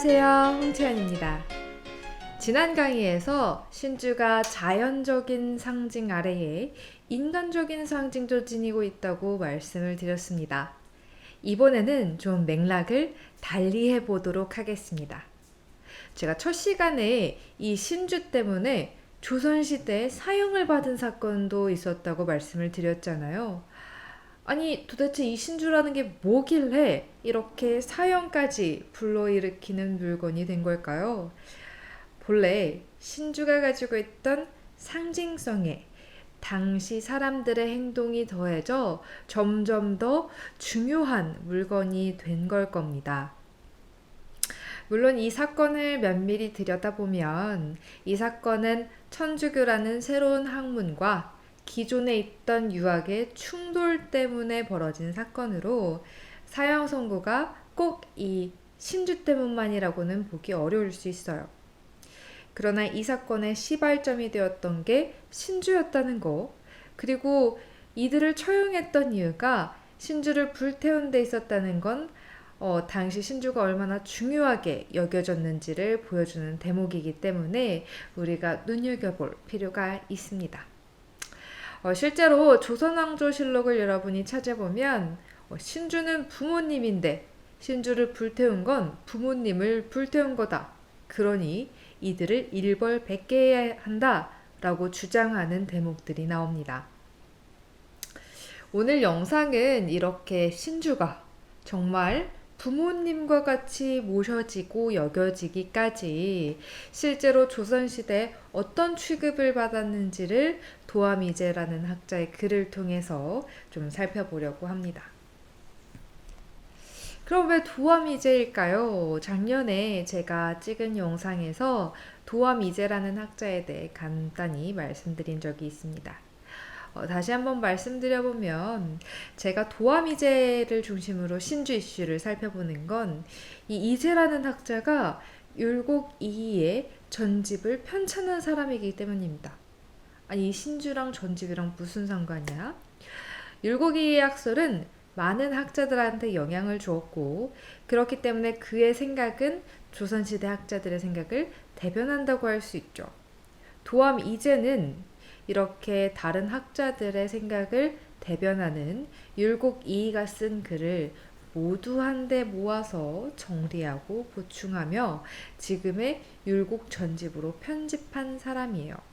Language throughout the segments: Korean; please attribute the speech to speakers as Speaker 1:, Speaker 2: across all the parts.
Speaker 1: 안녕하세요. 홍채연입니다. 지난 강의에서 신주가 자연적인 상징 아래에 인간적인 상징도 지니고 있다고 말씀을 드렸습니다. 이번에는 좀 맥락을 달리 해 보도록 하겠습니다. 제가 첫 시간에 이 신주 때문에 조선시대에 사형을 받은 사건도 있었다고 말씀을 드렸잖아요. 아니 도대체 이 신주라는 게 뭐길래 이렇게 사형까지 불러일으키는 물건이 된 걸까요? 본래 신주가 가지고 있던 상징성에 당시 사람들의 행동이 더해져 점점 더 중요한 물건이 된 걸 겁니다. 물론 이 사건을 면밀히 들여다보면 이 사건은 천주교라는 새로운 학문과 기존에 있던 유학의 충돌 때문에 벌어진 사건으로 사형 선고가 꼭 이 신주 때문만이라고는 보기 어려울 수 있어요. 그러나 이 사건의 시발점이 되었던 게 신주였다는 거, 그리고 이들을 처형했던 이유가 신주를 불태운 데 있었다는 건 어, 당시 신주가 얼마나 중요하게 여겨졌는지를 보여주는 대목이기 때문에 우리가 눈여겨볼 필요가 있습니다. 어, 실제로 조선왕조실록을 여러분이 찾아보면 어, 신주는 부모님인데 신주를 불태운 건 부모님을 불태운 거다. 그러니 이들을 일벌백계해야 한다 라고 주장하는 대목들이 나옵니다. 오늘 영상은 이렇게 신주가 정말 부모님과 같이 모셔지고 여겨지기까지 실제로 조선시대 어떤 취급을 받았는지를 도하미제라는 학자의 글을 통해서 좀 살펴보려고 합니다. 그럼 왜 도하미제일까요? 작년에 제가 찍은 영상에서 도하미제라는 학자에 대해 간단히 말씀드린 적이 있습니다. 어, 다시 한번 말씀드려보면 제가 도화미제를 중심으로 신주 이슈를 살펴보는 건 이 이제라는 학자가 율곡 이의 전집을 편찬한 사람이기 때문입니다. 아니 신주랑 전집이랑 무슨 상관이야? 율곡 이의 학설은 많은 학자들한테 영향을 주었고 그렇기 때문에 그의 생각은 조선시대 학자들의 생각을 대변한다고 할 수 있죠. 도암 이제는 이렇게 다른 학자들의 생각을 대변하는 율곡 이이가 쓴 글을 모두 한데 모아서 정리하고 보충하며 지금의 율곡 전집으로 편집한 사람이에요.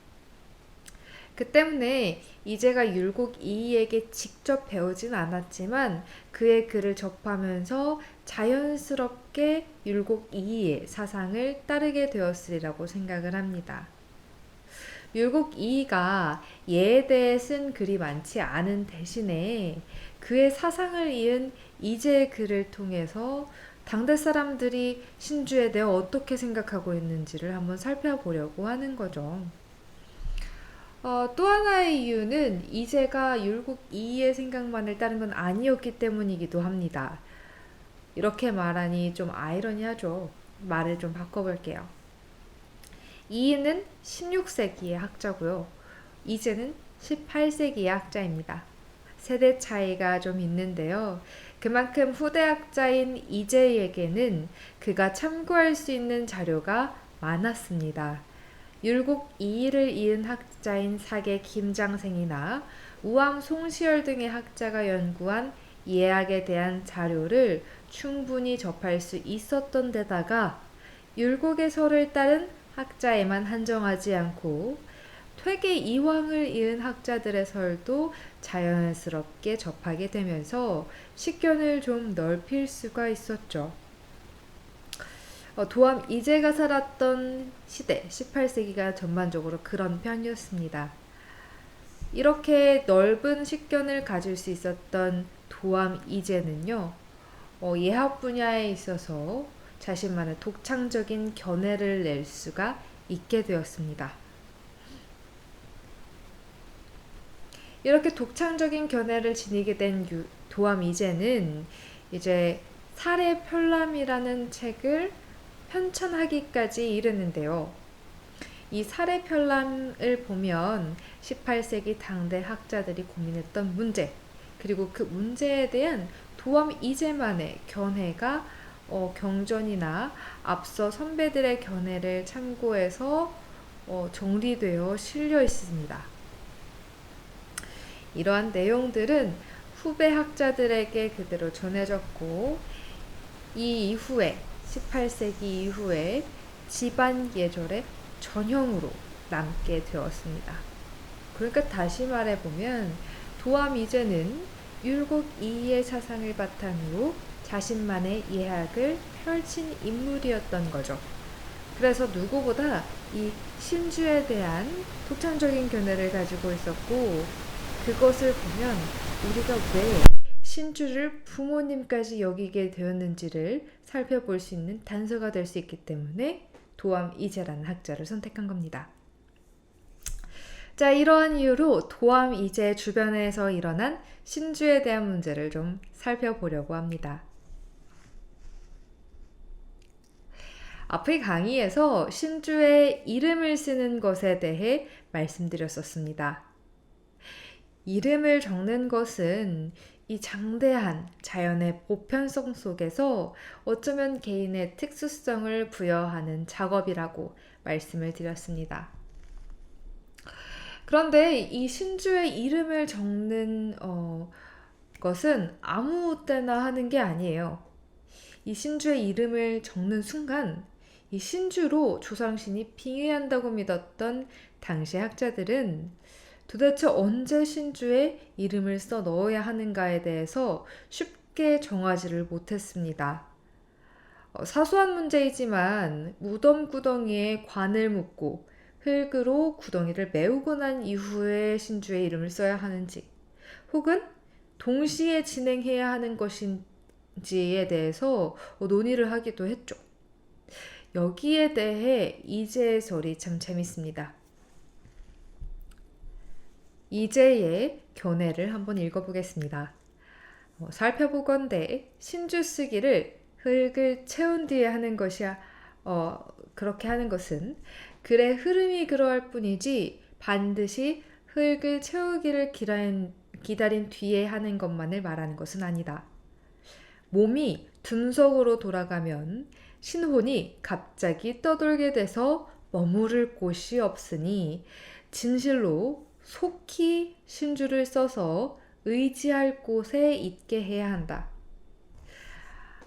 Speaker 1: 그 때문에 이제가 율곡 이이에게 직접 배우진 않았지만 그의 글을 접하면서 자연스럽게 율곡 이이의 사상을 따르게 되었으리라고 생각을 합니다. 율곡 이이가 예에 대해 쓴 글이 많지 않은 대신에 그의 사상을 이은 이제의 글을 통해서 당대 사람들이 신주에 대해 어떻게 생각하고 있는지를 한번 살펴보려고 하는 거죠. 어, 또 하나의 이유는 이제가 율곡 이이의 생각만을 따른 건 아니었기 때문이기도 합니다. 이렇게 말하니 좀 아이러니하죠. 말을 좀 바꿔볼게요. 이인은 16세기의 학자고요. 이제는 18세기의 학자입니다. 세대 차이가 좀 있는데요. 그만큼 후대 학자인 이제에게는 그가 참고할 수 있는 자료가 많았습니다. 율곡 이의를 이은 학자인 사계 김장생이나 우암 송시열 등의 학자가 연구한 예학에 대한 자료를 충분히 접할 수 있었던 데다가 율곡의 설을 따른 학자에만 한정하지 않고 퇴계 이황을 이은 학자들의 설도 자연스럽게 접하게 되면서 식견을 좀 넓힐 수가 있었죠. 어, 도암 이제가 살았던 시대 18세기가 전반적으로 그런 편이었습니다. 이렇게 넓은 식견을 가질 수 있었던 도암 이제는요 어, 예학 분야에 있어서 자신만의 독창적인 견해를 낼 수가 있게 되었습니다. 이렇게 독창적인 견해를 지니게 된 도암 이제는 이제 살해 편람이라는 책을 편찬하기까지 이르는데요. 이 살해 편람을 보면 18세기 당대 학자들이 고민했던 문제, 그리고 그 문제에 대한 도암 이제만의 견해가 어, 경전이나 앞서 선배들의 견해를 참고해서 어, 정리되어 실려 있습니다. 이러한 내용들은 후배 학자들에게 그대로 전해졌고 이 이후에 18세기 이후에 집안 예절의 전형으로 남게 되었습니다. 그러니까 다시 말해보면 도암이제는 율곡 이이의 사상을 바탕으로 자신만의 예학을 펼친 인물이었던 거죠. 그래서 누구보다 이 신주에 대한 독창적인 견해를 가지고 있었고 그것을 보면 우리가 왜 신주를 부모님까지 여기게 되었는지를 살펴볼 수 있는 단서가 될 수 있기 때문에 도암 이제라는 학자를 선택한 겁니다. 자, 이러한 이유로 도암 이제 주변에서 일어난 신주에 대한 문제를 좀 살펴보려고 합니다. 앞의 강의에서 신주의 이름을 쓰는 것에 대해 말씀드렸었습니다. 이름을 적는 것은 이 장대한 자연의 보편성 속에서 어쩌면 개인의 특수성을 부여하는 작업이라고 말씀을 드렸습니다. 그런데 이 신주의 이름을 적는 어, 것은 아무 때나 하는 게 아니에요. 이 신주의 이름을 적는 순간 이 신주로 조상신이 빙의한다고 믿었던 당시 학자들은 도대체 언제 신주의 이름을 써 넣어야 하는가에 대해서 쉽게 정하지를 못했습니다. 어, 사소한 문제이지만 무덤 구덩이에 관을 묻고 흙으로 구덩이를 메우고 난 이후에 신주의 이름을 써야 하는지 혹은 동시에 진행해야 하는 것인지에 대해서 논의를 하기도 했죠. 여기에 대해 이재설이 참 재밌습니다. 이재의 견해를 한번 읽어보겠습니다. 어, 살펴보건대 신주 쓰기를 흙을 채운 뒤에 하는 것이야 어, 그렇게 하는 것은 글의 흐름이 그러할 뿐이지 반드시 흙을 채우기를 기다린, 기다린 뒤에 하는 것만을 말하는 것은 아니다. 몸이 둔석으로 돌아가면 신혼이 갑자기 떠돌게 돼서 머무를 곳이 없으니 진실로 속히 신주를 써서 의지할 곳에 있게 해야 한다.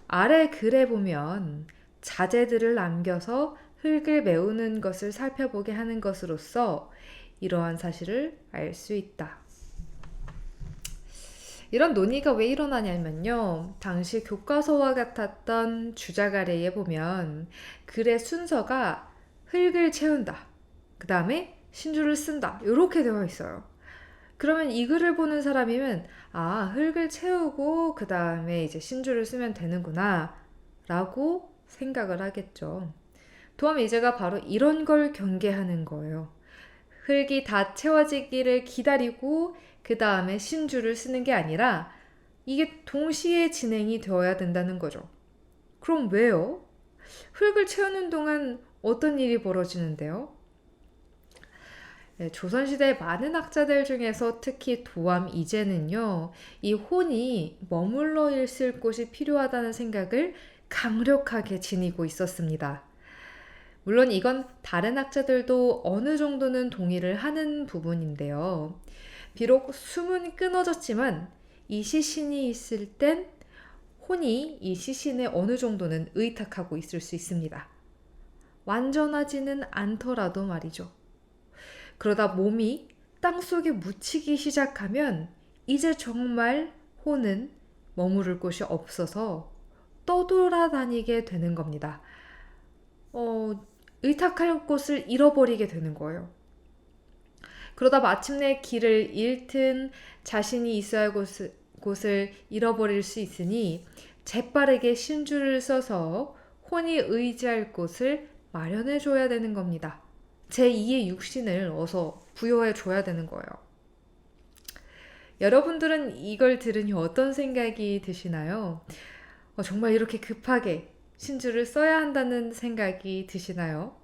Speaker 1: 아래 글에 보면 자재들을 남겨서 흙을 메우는 것을 살펴보게 하는 것으로서 이러한 사실을 알 수 있다. 이런 논의가 왜 일어나냐면요. 당시 교과서와 같았던 주작 아래에 보면 글의 순서가 흙을 채운다. 그 다음에 신주를 쓴다. 이렇게 되어 있어요. 그러면 이 글을 보는 사람이면 아, 흙을 채우고 그 다음에 이제 신주를 쓰면 되는구나. 라고 생각을 하겠죠. 도함 이제가 바로 이런 걸 경계하는 거예요. 흙이 다 채워지기를 기다리고 그 다음에 신주를 쓰는 게 아니라 이게 동시에 진행이 되어야 된다는 거죠. 그럼 왜요? 흙을 채우는 동안 어떤 일이 벌어지는데요? 네, 조선시대 많은 학자들 중에서 특히 도암 이제는요, 이 혼이 머물러 있을 곳이 필요하다는 생각을 강력하게 지니고 있었습니다. 물론 이건 다른 학자들도 어느 정도는 동의를 하는 부분인데요. 비록 숨은 끊어졌지만 이 시신이 있을 땐 혼이 이 시신에 어느 정도는 의탁하고 있을 수 있습니다. 완전하지는 않더라도 말이죠. 그러다 몸이 땅 속에 묻히기 시작하면 이제 정말 혼은 머무를 곳이 없어서 떠돌아다니게 되는 겁니다. 어, 의탁할 곳을 잃어버리게 되는 거예요. 그러다 마침내 길을 잃든 자신이 있어야 할 곳을, 곳을 잃어버릴 수 있으니 재빠르게 신주를 써서 혼이 의지할 곳을 마련해 줘야 되는 겁니다. 제2의 육신을 어서 부여해 줘야 되는 거예요. 여러분들은 이걸 들으니 어떤 생각이 드시나요? 어, 정말 이렇게 급하게 신주를 써야 한다는 생각이 드시나요?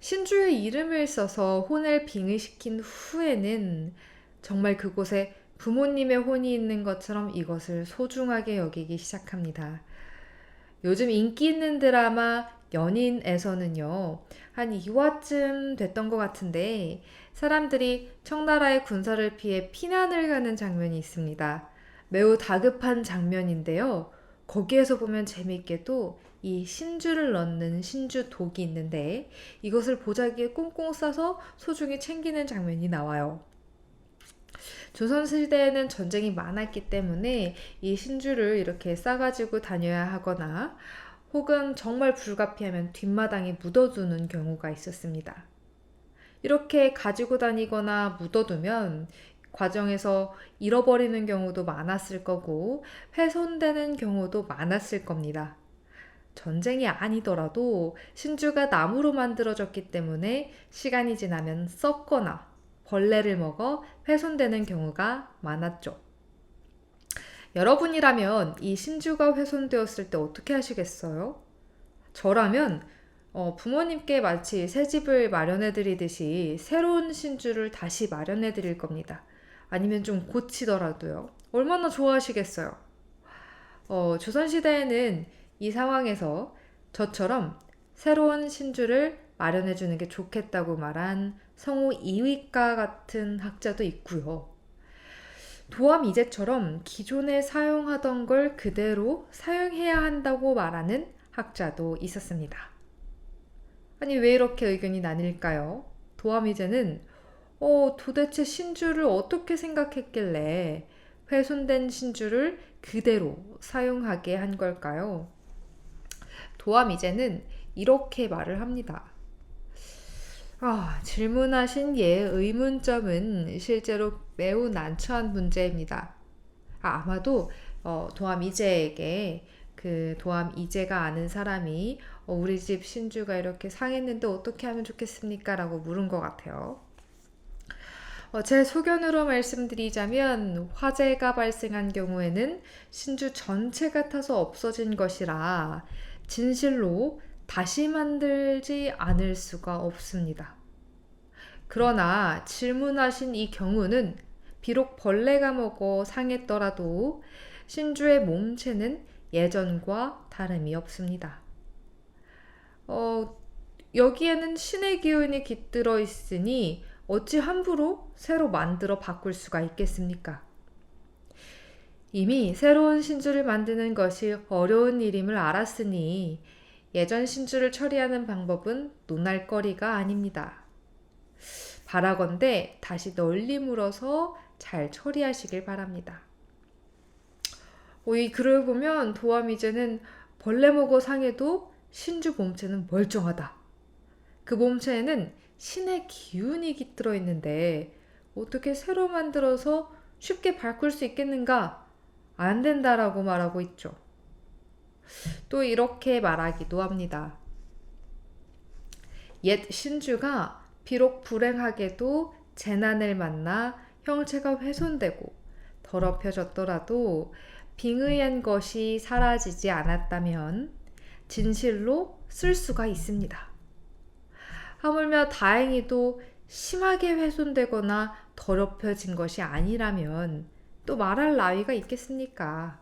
Speaker 1: 신주의 이름을 써서 혼을 빙의시킨 후에는 정말 그곳에 부모님의 혼이 있는 것처럼 이것을 소중하게 여기기 시작합니다. 요즘 인기 있는 드라마 연인에서는요, 한 2화쯤 됐던 것 같은데, 사람들이 청나라의 군사를 피해 피난을 가는 장면이 있습니다. 매우 다급한 장면인데요. 거기에서 보면 재밌게도 이 신주를 넣는 신주 독이 있는데 이것을 보자기에 꽁꽁 싸서 소중히 챙기는 장면이 나와요. 조선시대에는 전쟁이 많았기 때문에 이 신주를 이렇게 싸가지고 다녀야 하거나 혹은 정말 불가피하면 뒷마당에 묻어두는 경우가 있었습니다. 이렇게 가지고 다니거나 묻어두면 과정에서 잃어버리는 경우도 많았을 거고 훼손되는 경우도 많았을 겁니다. 전쟁이 아니더라도 신주가 나무로 만들어졌기 때문에 시간이 지나면 썩거나 벌레를 먹어 훼손되는 경우가 많았죠. 여러분이라면 이 신주가 훼손되었을 때 어떻게 하시겠어요? 저라면 어, 부모님께 마치 새 집을 마련해 드리듯이 새로운 신주를 다시 마련해 드릴 겁니다. 아니면 좀 고치더라도요. 얼마나 좋아하시겠어요? 어, 조선시대에는 이 상황에서 저처럼 새로운 신주를 마련해 주는 게 좋겠다고 말한 성우 이위과 같은 학자도 있고요. 도암 이제처럼 기존에 사용하던 걸 그대로 사용해야 한다고 말하는 학자도 있었습니다. 아니, 왜 이렇게 의견이 나뉠까요? 도암 이제는 어, 도대체 신주를 어떻게 생각했길래 훼손된 신주를 그대로 사용하게 한 걸까요? 도암 이제는 이렇게 말을 합니다. 아, 질문하신 예 의문점은 실제로 매우 난처한 문제입니다. 아, 아마도 어, 도암 이제에게 그 도암 이제가 아는 사람이 어, 우리 집 신주가 이렇게 상했는데 어떻게 하면 좋겠습니까? 라고 물은 것 같아요. 어, 제 소견으로 말씀드리자면 화재가 발생한 경우에는 신주 전체가 타서 없어진 것이라 진실로 다시 만들지 않을 수가 없습니다. 그러나 질문하신 이 경우는 비록 벌레가 먹어 상했더라도 신주의 몸체는 예전과 다름이 없습니다. 어, 여기에는 신의 기운이 깃들어 있으니 어찌 함부로 새로 만들어 바꿀 수가 있겠습니까? 이미 새로운 신주를 만드는 것이 어려운 일임을 알았으니 예전 신주를 처리하는 방법은 논할 거리가 아닙니다. 바라건대 다시 널리 물어서 잘 처리하시길 바랍니다. 어, 이 글을 보면 도화미제는 벌레 먹어 상해도 신주 몸체는 멀쩡하다. 그 몸체에는 신의 기운이 깃들어 있는데 어떻게 새로 만들어서 쉽게 바꿀 수 있겠는가? 안 된다라고 말하고 있죠. 또 이렇게 말하기도 합니다. 옛 신주가 비록 불행하게도 재난을 만나 형체가 훼손되고 더럽혀졌더라도 빙의한 것이 사라지지 않았다면 진실로 쓸 수가 있습니다. 하물며 다행히도 심하게 훼손되거나 더럽혀진 것이 아니라면 또 말할 나위가 있겠습니까?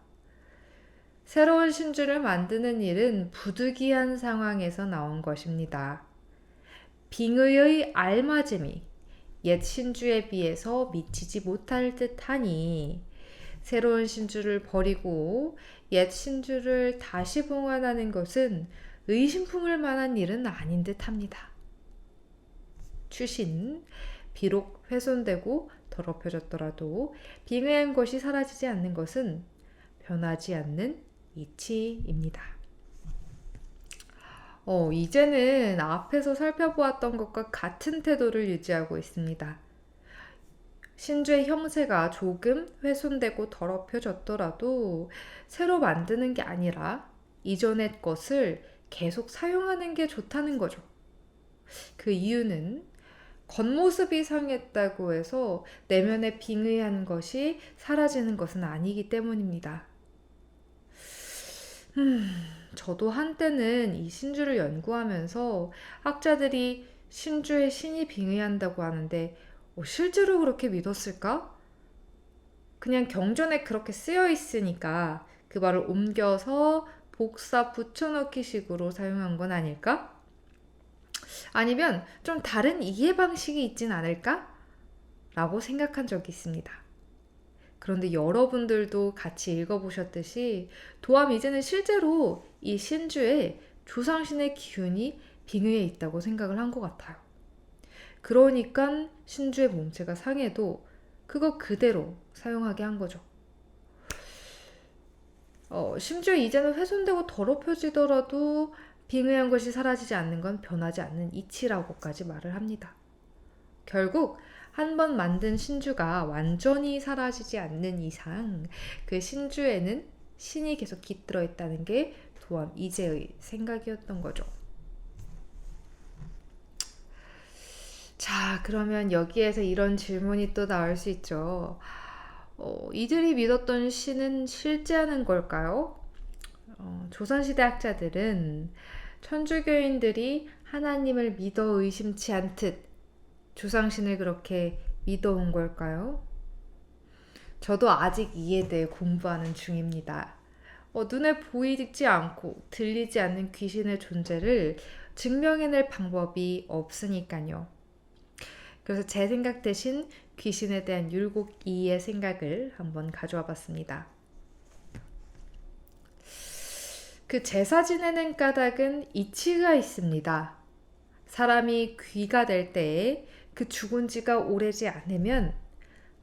Speaker 1: 새로운 신주를 만드는 일은 부득이한 상황에서 나온 것입니다. 빙의의 알맞음이 옛 신주에 비해서 미치지 못할 듯하니 새로운 신주를 버리고 옛 신주를 다시 봉환하는 것은 의심품을 만한 일은 아닌 듯합니다. 추신 비록 훼손되고 더럽혀졌더라도 빙의한 것이 사라지지 않는 것은 변하지 않는 이치입니다. 어, 이제는 앞에서 살펴보았던 것과 같은 태도를 유지하고 있습니다. 신주의 형세가 조금 훼손되고 더럽혀졌더라도 새로 만드는 게 아니라 이전의 것을 계속 사용하는 게 좋다는 거죠. 그 이유는 겉모습이 상했다고 해서 내면에 빙의한 것이 사라지는 것은 아니기 때문입니다. 음, 저도 한때는 이 신주를 연구하면서 학자들이 신주의 신이 빙의한다고 하는데 어, 실제로 그렇게 믿었을까? 그냥 경전에 그렇게 쓰여 있으니까 그 말을 옮겨서 복사 붙여넣기 식으로 사용한 건 아닐까? 아니면 좀 다른 이해 방식이 있진 않을까? 라고 생각한 적이 있습니다. 그런데 여러분들도 같이 읽어보셨듯이 도암 이제는 실제로 이 신주에 조상신의 기운이 빙의해 있다고 생각을 한 것 같아요. 그러니까 신주의 몸체가 상해도 그거 그대로 사용하게 한 거죠. 어, 심지어 이제는 훼손되고 더럽혀지더라도 빙의한 것이 사라지지 않는 건 변하지 않는 이치라고까지 말을 합니다. 결국 한 번 만든 신주가 완전히 사라지지 않는 이상 그 신주에는 신이 계속 깃들어 있다는 게 도암 이제의 생각이었던 거죠. 자, 그러면 여기에서 이런 질문이 또 나올 수 있죠. 어, 이들이 믿었던 신은 실제하는 걸까요? 어, 조선시대 학자들은 천주교인들이 하나님을 믿어 의심치 않듯 조상신을 그렇게 믿어온 걸까요? 저도 아직 이에 대해 공부하는 중입니다. 어, 눈에 보이지 않고 들리지 않는 귀신의 존재를 증명해낼 방법이 없으니까요. 그래서 제 생각 대신 귀신에 대한 율곡 이의 생각을 한번 가져와 봤습니다. 그 제사 지내는 까닭은 이치가 있습니다. 사람이 귀가 될 때에 그 죽은 지가 오래지 않으면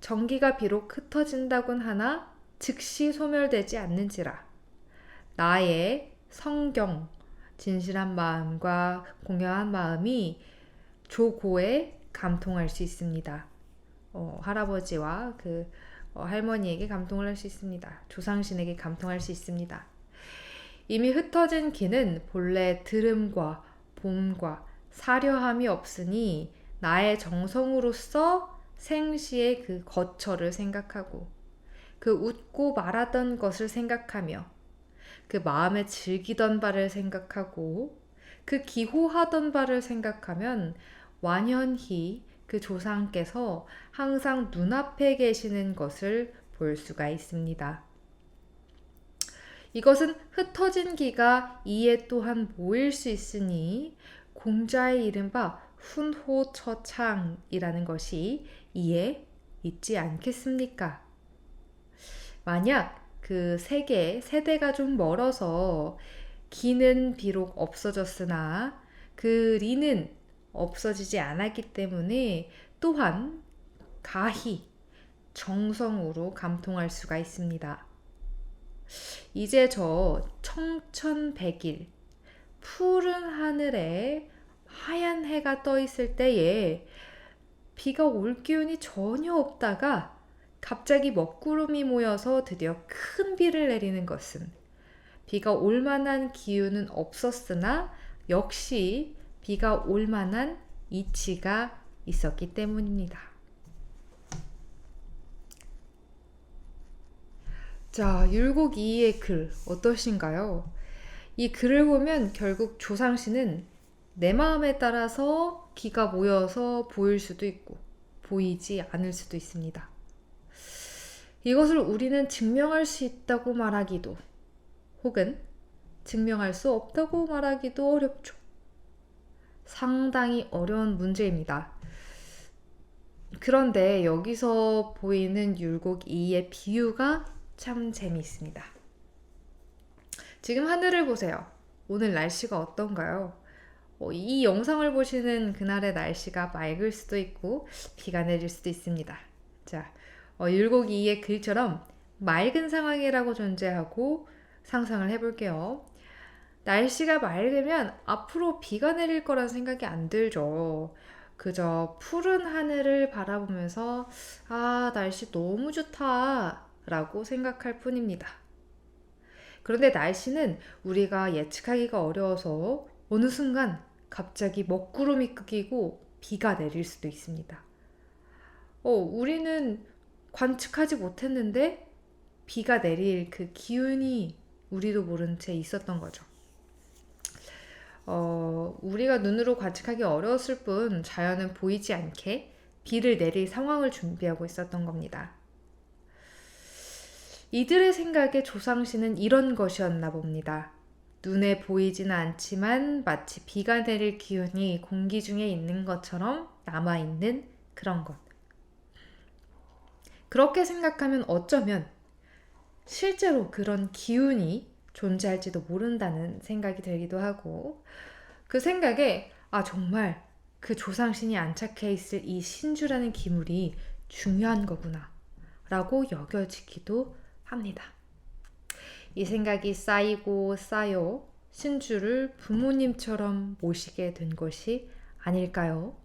Speaker 1: 전기가 비록 흩어진다곤 하나 즉시 소멸되지 않는지라. 나의 성경, 진실한 마음과 공허한 마음이 조고에 감통할 수 있습니다. 어, 할아버지와 그 어, 할머니에게 감통을 할 수 있습니다. 조상신에게 감통할 수 있습니다. 이미 흩어진 기는 본래 들음과 봄과 사려함이 없으니 나의 정성으로서 생시의 그 거처를 생각하고 그 웃고 말하던 것을 생각하며 그 마음에 즐기던 바를 생각하고 그 기호하던 바를 생각하면 완연히 그 조상께서 항상 눈앞에 계시는 것을 볼 수가 있습니다. 이것은 흩어진 기가 이에 또한 모일 수 있으니 공자의 이른바 훈호처창이라는 것이 이에 있지 않겠습니까? 만약 그 세계, 세대가 좀 멀어서 기는 비록 없어졌으나 그 리는 없어지지 않았기 때문에 또한 가히 정성으로 감통할 수가 있습니다. 이제 저 청천백일 푸른 하늘에 하얀 해가 떠 있을 때에 비가 올 기운이 전혀 없다가 갑자기 먹구름이 모여서 드디어 큰 비를 내리는 것은 비가 올 만한 기운은 없었으나 역시 비가 올 만한 이치가 있었기 때문입니다. 자, 율곡 2의 글 어떠신가요? 이 글을 보면 결국 조상씨는 내 마음에 따라서 기가 모여서 보일 수도 있고 보이지 않을 수도 있습니다. 이것을 우리는 증명할 수 있다고 말하기도 혹은 증명할 수 없다고 말하기도 어렵죠. 상당히 어려운 문제입니다. 그런데 여기서 보이는 율곡 2의 비유가 참 재미있습니다. 지금 하늘을 보세요. 오늘 날씨가 어떤가요? 어, 이 영상을 보시는 그날의 날씨가 맑을 수도 있고 비가 내릴 수도 있습니다. 자, 어, 율곡 2의 글처럼 맑은 상황이라고 존재하고 상상을 해볼게요. 날씨가 맑으면 앞으로 비가 내릴 거란 생각이 안 들죠. 그저 푸른 하늘을 바라보면서 아, 날씨 너무 좋다 라고 생각할 뿐입니다. 그런데 날씨는 우리가 예측하기가 어려워서 어느 순간 갑자기 먹구름이 끄기고 비가 내릴 수도 있습니다. 어, 우리는 관측하지 못했는데 비가 내릴 그 기운이 우리도 모른 채 있었던 거죠. 어, 우리가 눈으로 관측하기 어려웠을 뿐 자연은 보이지 않게 비를 내릴 상황을 준비하고 있었던 겁니다. 이들의 생각에 조상신은 이런 것이었나 봅니다. 눈에 보이지는 않지만 마치 비가 내릴 기운이 공기 중에 있는 것처럼 남아있는 그런 것. 그렇게 생각하면 어쩌면 실제로 그런 기운이 존재할지도 모른다는 생각이 들기도 하고 그 생각에 아 정말 그 조상신이 안착해 있을 이 신주라는 기물이 중요한 거구나 라고 여겨지기도 합니다. 이 생각이 쌓이고 쌓여 신주를 부모님처럼 모시게 된 것이 아닐까요?